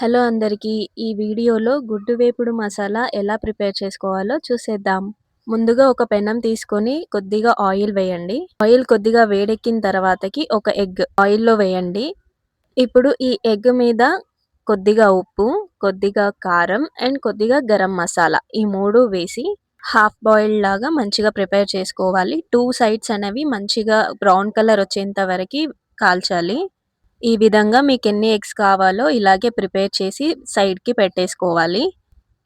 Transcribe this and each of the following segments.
Hello అందరికీ ఈ వీడియోలో గుడ్డు వేపుడు మసాలా ఎలా ప్రిపేర్ చేసుకోవాలో చూసేద్దాం. ముందుగా ఒక పెనం తీసుకొని కొద్దిగా ఆయిల్ వేయండి. ఆయిల్ కొద్దిగా వేడెక్కిన తర్వాతకి ఒక ఎగ్ ఆయిల్లో వేయండి. ఇప్పుడు ఈ ఎగ్ మీద కొద్దిగా ఉప్పు కొద్దిగా కారం అండ్ కొద్దిగా గరం మసాలా ఈ మూడు వేసి హాఫ్ బాయిల్ లాగా మంచిగా ప్రిపేర్ చేసుకోవాలి. టూ సైడ్స్ అనేవి మంచిగా బ్రౌన్ కలర్ వచ్చేంత వరకు కాల్చాలి. ఈ విధంగా మీకు ఎన్ని ఎగ్స్ కావాలో ఇలాగే ప్రిపేర్ చేసి సైడ్కి పెట్టేసుకోవాలి.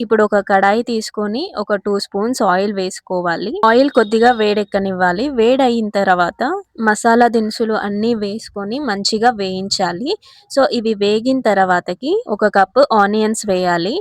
ఇప్పుడు ఒక కడాయి తీసుకొని ఒక టూ స్పూన్స్ ఆయిల్ వేసుకోవాలి. ఆయిల్ కొద్దిగా వేడెక్కనివ్వాలి. వేడయిన తర్వాత మసాలా దినుసులు అన్నీ వేసుకొని మంచిగా వేయించాలి. సో ఇవి వేగిన తర్వాతకి ఒక కప్పు ఆనియన్స్ వేయాలి.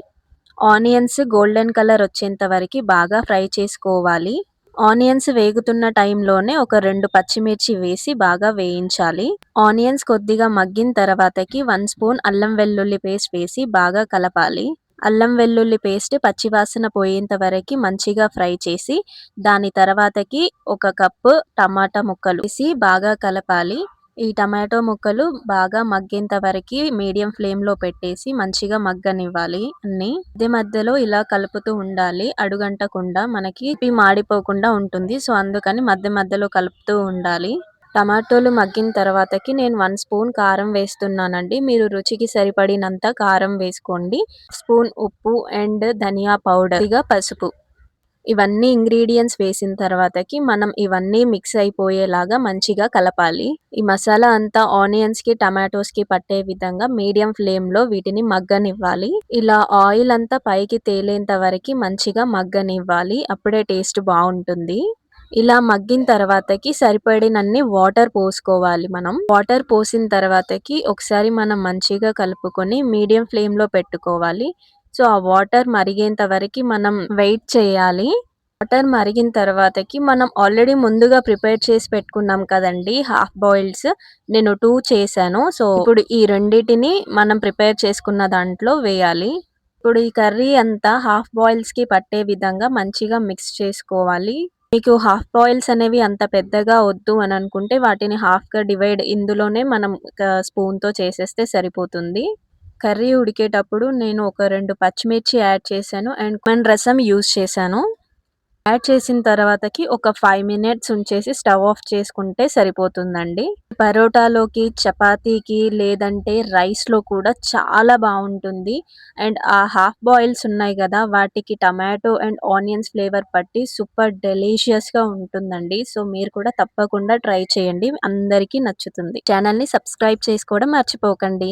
ఆనియన్స్ గోల్డెన్ కలర్ వచ్చేంత వరకు బాగా ఫ్రై చేసుకోవాలి. ఆనియన్స్ వేగుతున్న టైంలోనే ఒక రెండు పచ్చిమిర్చి వేసి బాగా వేయించాలి. ఆనియన్స్ కొద్దిగా మగ్గిన తర్వాతకి వన్ స్పూన్ అల్లం వెల్లుల్లి పేస్ట్ వేసి బాగా కలపాలి. అల్లం వెల్లుల్లి పేస్ట్ పచ్చివాసన పోయేంత వరకు మంచిగా ఫ్రై చేసి దాని తర్వాతకి ఒక కప్పు టమాటా ముక్కలు వేసి బాగా కలపాలి. ఈ టమాటో ముక్కలు బాగా మగ్గేంత వరకు మీడియం ఫ్లేమ్లో పెట్టేసి మంచిగా మగ్గనివ్వాలి అన్ని. మధ్య మధ్యలో ఇలా కలుపుతూ ఉండాలి. అడుగంటకుండా మనకి మాడిపోకుండా ఉంటుంది. సో అందుకని మధ్య మధ్యలో కలుపుతూ ఉండాలి. టమాటోలు మగ్గిన తర్వాతకి నేను వన్ స్పూన్ కారం వేస్తున్నానండి. మీరు రుచికి సరిపడినంత కారం వేసుకోండి. స్పూన్ ఉప్పు అండ్ ధనియా పౌడర్. ఇక పసుపు. ఇవన్నీ ఇంగ్రీడియంట్స్ వేసిన తర్వాతకి మనం ఇవన్నీ మిక్స్ అయిపోయేలాగా మంచిగా కలపాలి. ఈ మసాలా అంతా ఆనియన్స్కి టమాటోస్కి పట్టే విధంగా మీడియం ఫ్లేమ్లో వీటిని మగ్గనివ్వాలి. ఇలా ఆయిల్ అంతా పైకి తేలేంత వరకు మంచిగా మగ్గనివ్వాలి. అప్పుడే టేస్ట్ బాగుంటుంది. ఇలా మగ్గిన తర్వాతకి సరిపడినన్ని వాటర్ పోసుకోవాలి మనం. వాటర్ పోసిన తర్వాతకి ఒకసారి మనం మంచిగా కలుపుకొని మీడియం ఫ్లేమ్లో పెట్టుకోవాలి. సో ఆ వాటర్ మరిగేంత వరకు మనం వెయిట్ చేయాలి. వాటర్ మరిగిన తర్వాతకి మనం ఆల్రెడీ ముందుగా ప్రిపేర్ చేసి పెట్టుకున్నాం కదండి హాఫ్ బాయిల్స్. నేను టూ చేశాను. సో ఇప్పుడు ఈ రెండిటిని మనం ప్రిపేర్ చేసుకున్న దాంట్లో వేయాలి. ఇప్పుడు ఈ కర్రీ అంతా హాఫ్ బాయిల్స్కి పట్టే విధంగా మంచిగా మిక్స్ చేసుకోవాలి. మీకు హాఫ్ బాయిల్స్ అనేవి అంత పెద్దగా వద్దు అని అనుకుంటే వాటిని హాఫ్గా డివైడ్ ఇందులోనే మనం స్పూన్తో చేసేస్తే సరిపోతుంది. కర్రీ ఉడికేటప్పుడు నేను ఒక రెండు పచ్చిమిర్చి యాడ్ చేశాను అండ్ రసం యూజ్ చేశాను. యాడ్ చేసిన తర్వాతకి ఒక ఫైవ్ మినిట్స్ ఉంచేసి స్టవ్ ఆఫ్ చేసుకుంటే సరిపోతుందండి. పరోటాలోకి చపాతీకి లేదంటే రైస్లో కూడా చాలా బాగుంటుంది. అండ్ ఆ హాఫ్ బాయిల్స్ ఉన్నాయి కదా వాటికి టమాటో అండ్ ఆనియన్స్ ఫ్లేవర్ పట్టి సూపర్ డెలీషియస్గా ఉంటుందండి. సో మీరు కూడా తప్పకుండా ట్రై చేయండి. అందరికీ నచ్చుతుంది. ఛానల్ని సబ్స్క్రైబ్ చేసుకోవడం మర్చిపోకండి.